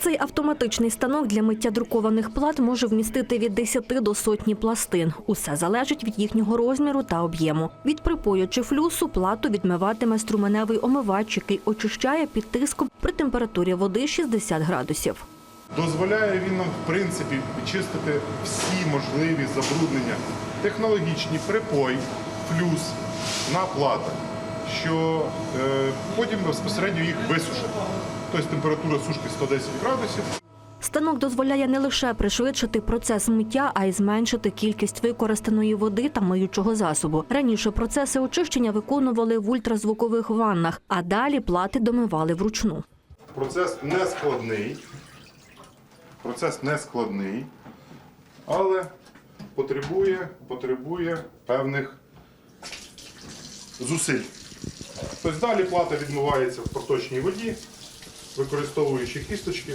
Цей автоматичний станок для миття друкованих плат може вмістити від 10 до сотні пластин. Усе залежить від їхнього розміру та об'єму. Від припою чи флюсу плату відмиватиме струменевий омивач, який очищає під тиском при температурі води 60 градусів. Дозволяє він нам, в принципі, чистити всі можливі забруднення, технологічні, припой, флюс на платах, що е, потім безпосередньо їх висушити. Тобто температура сушки 110 градусів. Станок дозволяє не лише пришвидшити процес миття, а й зменшити кількість використаної води та миючого засобу. Раніше процеси очищення виконували в ультразвукових ваннах, а далі плати домивали вручну. Процес не складний. Процес не складний, але потребує, потребує певних зусиль. Тобто далі плата відмивається в проточній воді, використовуючи кісточки.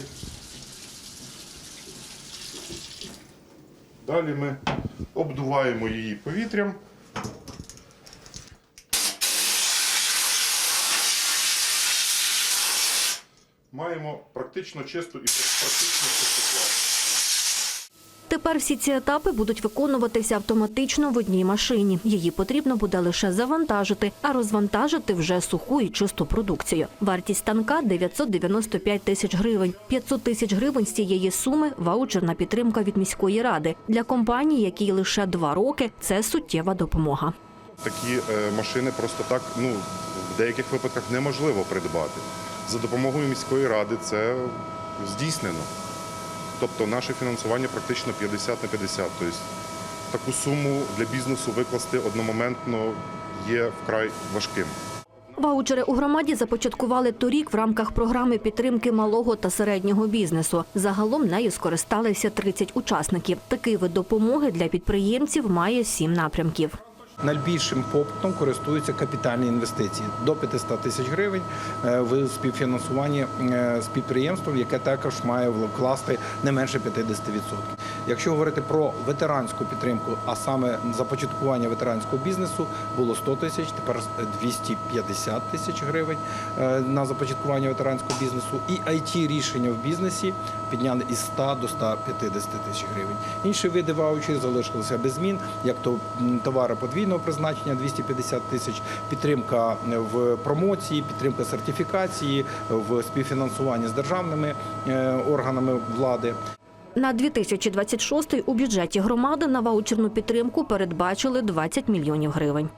Далі ми обдуваємо її повітрям. Маємо практично чисту і практично чисту плату. Тепер всі ці етапи будуть виконуватися автоматично в одній машині. Її потрібно буде лише завантажити, а розвантажити вже суху і чисту продукцію. Вартість станка 995 тисяч гривень. 500 тисяч гривень з цієї суми ваучерна підтримка від міської ради. Для компаній, якій лише два роки, це суттєва допомога. Такі е, машини просто так ну, в деяких випадках неможливо придбати. За допомогою міської ради це здійснено. Тобто наше фінансування практично 50 на 50. Тобто таку суму для бізнесу викласти одномоментно є вкрай важким. Ваучери у громаді започаткували торік в рамках програми підтримки малого та середнього бізнесу. Загалом нею скористалися 30 учасників. Такий вид допомоги для підприємців має сім напрямків. Найбільшим попитом користуються капітальні інвестиції до 500 тисяч гривень е, в співфінансуванні е, з підприємством, яке також має вкласти не менше 50%. Якщо говорити про ветеранську підтримку, а саме започаткування ветеранського бізнесу було 100 тисяч, тепер 250 тисяч гривень е, на започаткування ветеранського бізнесу. І it рішення в бізнесі підняли із 100 до 150 тисяч гривень. Інші види ваучерів залишилися без змін, як то товари подвійного призначення 250 тисяч, підтримка в промоції, підтримка сертифікації, в співфінансуванні з державними е, органами влади. На 2026 у бюджеті громади на ваучерну підтримку передбачили 20 мільйонів гривень.